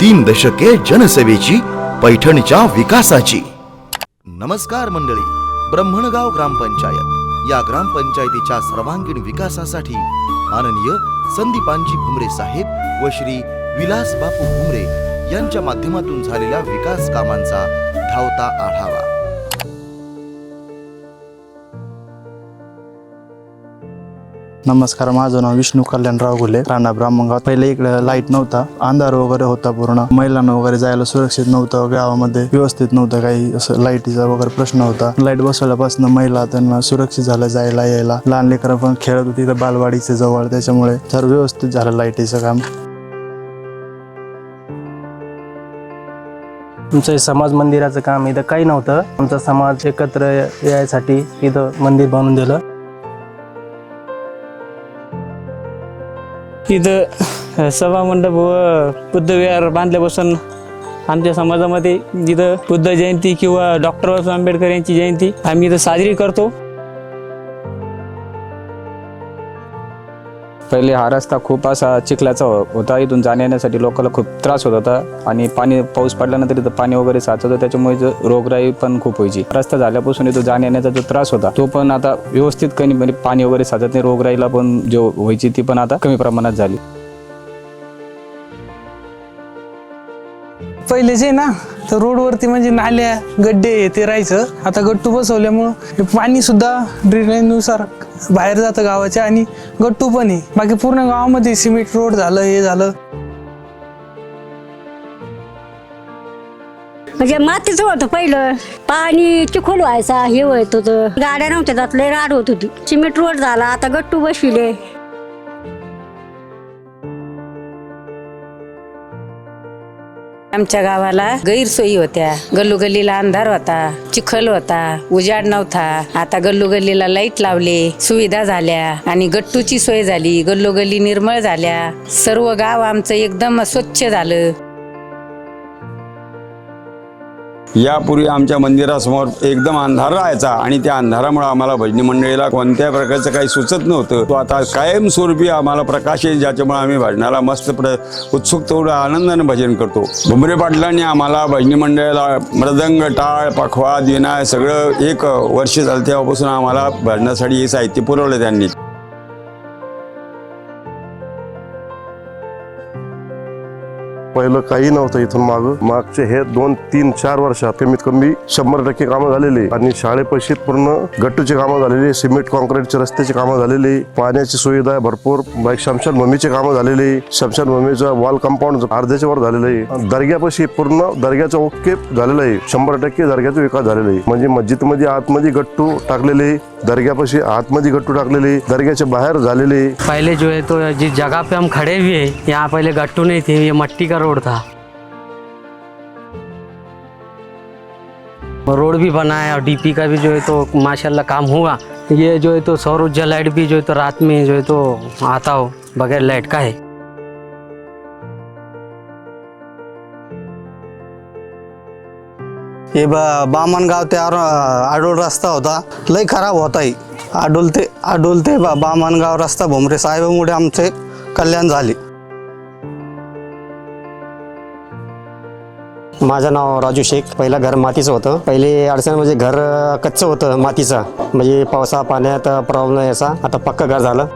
तीन दशके जनसेवेची पैठणच्या विकासाची. नमस्कार मंडळी ब्रह्मणगाव ग्रामपंचायत. या ग्रामपंचायतीच्या सर्वांगीण विकासासाठी माननीय संदीपांजी भुमरे साहेब व श्री विलास बापू भुमरे यांच्या माध्यमातून झालेल्या विकास कामांचा धावता आढावा. नमस्कार माझं नाव विष्णू कल्याणराव घुले राणा ब्राह्मणगाव. पहिले इकडे लाइट नव्हता अंधार वगैरे होता पूर्ण. महिलांना वगैरे जायला सुरक्षित नव्हतं गावामध्ये व्यवस्थित नव्हतं काही असं लाईटीचा वगैरे प्रश्न होता. लाइट बसवल्यापासून महिला त्यांना सुरक्षित झालं जायला यायला. लहान लेकरं पण खेळत होती इथं बालवाडीचे जवळ त्याच्यामुळे तर व्यवस्थित झालं लाईटीचं काम. आमचं हे समाज मंदिराचं काम इथं काही नव्हतं. आमचा समाज एकत्र यायसाठी इथं मंदिर बनवून दिलं. इथं सभा मंडप व बुद्धविहार बांधल्यापासून आमच्या समाजामध्ये जिथं बुद्ध जयंती किंवा डॉक्टर बाबासाहेब आंबेडकर यांची जयंती आम्ही इथं साजरी करतो. पहिले हा रस्ता खूप असा चिखलाचा हो- होता. इथून जाण्या येण्यासाठी लोकांना खूप त्रास होत होता आणि पाणी पाऊस पडल्यानंतर इथं पाणी वगैरे साचत होतं. त्याच्यामुळे जो रोगराई पण खूप व्हायची. रस्ता झाल्यापासून इथं जाण्या येण्याचा जो त्रास होता तो पण आता व्यवस्थित कमी म्हणजे पाणी वगैरे साचत नाही. रोगराईला पण जो व्हायची ती पण आता कमी प्रमाणात झाली. पहिले जे ना तर रोडवरती म्हणजे नाल्या गड्डे ते राहायचं. आता गट्टू बसवल्यामुळं हे पाणी सुद्धा ड्रेनेजनुसार बाहेर जातं गावाच्या आणि गट्टू पण आहे. बाकी पूर्ण गावामध्ये सिमेंट रोड झालं हे झालं. म्हणजे मातीचं होतं पहिलं. पाणी चिखोल व्हायचा हे होत होतं. गाड्या नव्हत्या जात लय राड होत होती. सिमेंट रोड झाला आता गट्टू बसविले. आमच्या गावाला गैरसोयी होत्या. गल्लोगल्लीला अंधार होता चिखल होता उजाड नव्हता. आता गल्लोगल्लीला लाइट लावले सुविधा झाल्या आणि गट्टूची सोय झाली गल्लोगल्ली निर्मळ झाल्या. सर्व गाव आमचं एकदम स्वच्छ झालं. यापूर्वी आमच्या मंदिरासमोर एकदम अंधार राहायचा आणि त्या अंधारामुळे आम्हाला भजनी मंडळीला कोणत्या प्रकारचं काही सुचत नव्हतं. तो आता कायमस्वरूपी आम्हाला प्रकाश येईल ज्याच्यामुळे आम्ही भजनाला मस्त प्र उत्सुकतेवर आनंदाने भजन करतो. भुमरे पाटलांनी आम्हाला भजनी मंडळाला मृदंग टाळ पखवा विनाय सगळं एक वर्ष झालं तेव्हापासून आम्हाला भजनासाठी हे साहित्य पुरवलं त्यांनी. पहिलं काही नव्हतं इथून माग. मागचे हे दोन तीन चार वर्षात कमीत कमी शंभर टक्के कामं झालेली. आणि शाळेपाशी पूर्ण गट्टूची कामं झालेली सिमेंट कॉन्क्रीटचे रस्त्याची कामं झालेली पाण्याची सुविधा आहे भरपूर बाईक शमशानभूमीची कामं झालेली शमशानभूमीचं वॉल कंपाऊंड अर्ध्याच्या वर झालेलं आहे. दर्ग्यापाशी पूर्ण दर्ग्याचा ओके झालेलं आहे. शंभर टक्के दर्ग्याचा विकास झालेला आहे. म्हणजे मस्जिदमध्ये आतमध्ये गट्टू टाकलेले दर्ग्यापाशी आतमध्ये गट्टू टाकलेले दर्ग्याच्या बाहेर झालेले. पहले जो है तो जिस जगह पे हम खड़े हुए हैं यहाँ पहले गट्टू नहीं थे ये मट्टी का रोड था रोड भी बना है और डीपी का भी जो है तो माशाल्लाह काम हुआ ये जो है तो सौर ऊर्जा लाइट भी जो है तो रात में जो है तो आता हो बगैर लाइट का है। हे बामणगाव ते आर- आडोल रस्ता होता। लय खराब होताही आडोल ते आडोल ते बा- बामणगाव रस्ता भुमरे साहेबामुळे आमचे कल्याण झाले। माझं नाव राजू शेख. पहिलं घर मातीचं होतं. पहिले अडचण म्हणजे घर कच्चं होतं मातीचं. म्हणजे पावसा पाण्यात प्रॉब्लेम याचा आता पक्कं घर झालं.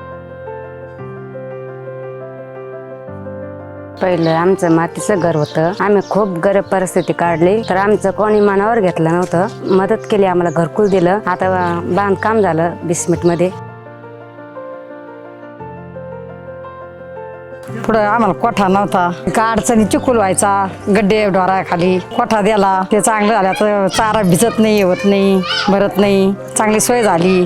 पहिलं आमचं मातीचं घर होतं. आम्ही खूप गरीब परिस्थिती काढली. तर आमचं कोणी मनावर घेतलं नव्हतं. मदत केली आम्हाला घरकुल दिलं. आता बांधकाम झालं बिस्मिटमध्ये. पुढं आम्हाला कोठा नव्हता. का अडचणी चिखोल व्हायचा गड्डे खाली कोठा दिला. ते चांगलं झालं तर चारा भिजत नाही होत नाही भरत नाही. चांगली सोय झाली.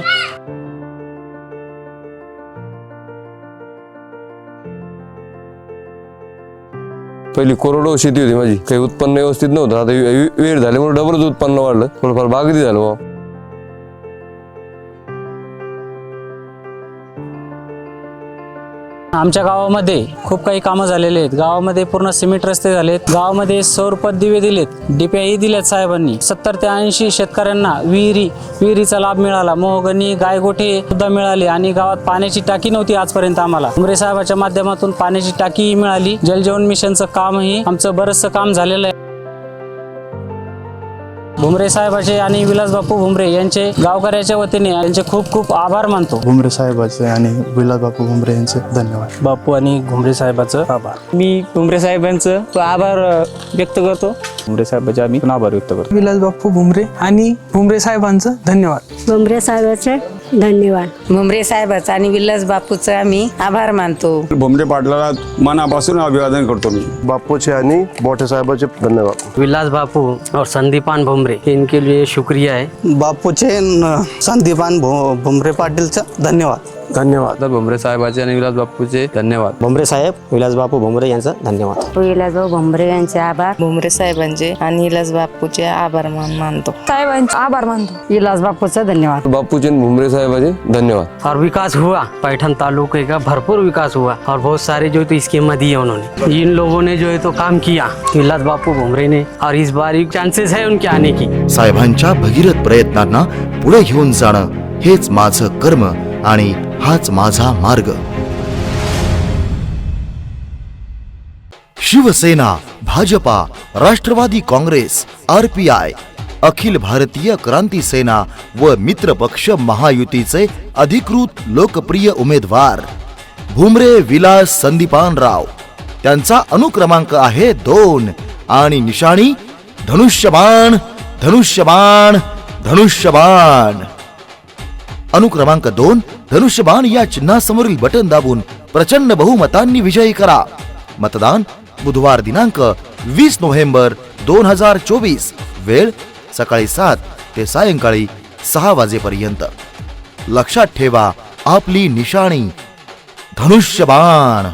पहिली कोरडो शेती होती माझी. काही उत्पन्न व्यवस्थित नव्हतं. आता वे- वे- वेळ झाल्यामुळे डबलच उत्पन्न वाढलं. थोडंफार बागती झालं आमच्या गावामध्ये खूप काही कामं झालेले आहेत. गावामध्ये पूर्ण सिमेंट रस्ते झालेत. गावामध्ये सौरपद दिवे दिलेत. डीपीआय दिल्यात साहेबांनी. सत्तर ते ऐंशी शेतकऱ्यांना विहिरी विहिरीचा लाभ मिळाला. मोहगणी गायगोठे सुद्धा मिळाले आणि गावात पाण्याची टाकी नव्हती आजपर्यंत आम्हाला. उमरे साहेबाच्या माध्यमातून पाण्याची टाकीही मिळाली. जलजीवन मिशनचं कामही आमचं बरंचसं काम झालेलं आहे. भुमरे साहेबाचे आणि विलासबापू भुमरे यांचे गावकऱ्याच्या वतीने यांचे खूप खूप आभार मानतो. भुमरे साहेबाचे आणि विलास बापू भुमरे यांचे धन्यवाद. बापू आणि घुमरे साहेबाचं आभार. मी घुमरे साहेबांचं आभार व्यक्त करतो. उमरे साहेबाचे आम्ही पण आभार व्यक्त करतो. विलास बाप्पू भुमरे आणि भुमरे साहेबांचं धन्यवाद. भुमरे साहेबाचे धन्यवाद. भुमरे साहेबाचं आणि विलास बापूचं आम्ही आभार मानतो. भोमरे पाटलाला मनापासून अभिवादन करतो मी. बापूचे आणि मोठे साहेबाचे धन्यवाद. विलास बापू और संदीपान भुमरे इनके लिए शुक्रिया है. बापूचे संदीपान भुमरे पाटीलचं धन्यवाद. धन्यवाद. तर भुमरे साहेबाचे आणि विलास बापूचे धन्यवाद. भुमरे साहेब विलासबापू भुमरे यांचं धन्यवाद. विलासभाऊ भुमरे यांचे आभार. भुमरे साहेबांचे आणि विलास बापूचे आभार मान मानतो. साहेबांचे आभार मानतो. विलास बापूचं धन्यवाद. बापूचे आणि भुमरे साहेबाचे धन्यवाद. और विकास हुआ. पैठन तालुके का भरपूर विकास हुआ. और बहुत सारे जो तो स्कीम दी है उन्होंने. इन लोगों ने जो है तो काम किया. विलास बापू भुमरे ने. और इस बार चांसेस है उनके आने की. साहेबांच्या भगीरथ प्रयत्नांना पुढे घेऊन जाणं हेच माझं कर्म आणि हाच माझा मार्ग. शिवसेना भाजपा राष्ट्रवादी काँग्रेस आरपीआय अखिल भारतीय क्रांती सेना व मित्र पक्ष महायुतीचे अधिकृत लोकप्रिय उमेदवार भुमरे विलास संदीपानराव. त्यांचा अनुक्रमांक आहे दोन आणि निशाणी धनुष्यबाण धनुष्यबाण धनुष्यबाण. अनुक्रमांक दोन धनुष्यबाण या चिन्हासमोरील बटन दाबून प्रचंड बहुमतांनी विजयी करा. मतदान बुधवार दिनांक वीस नोव्हेंबर दोन हजार चोवीस वेळ सकाळी सात ते सायंकाळी सहा वाजेपर्यंत. लक्षात ठेवा आपली निशाणी धनुष्यबाण.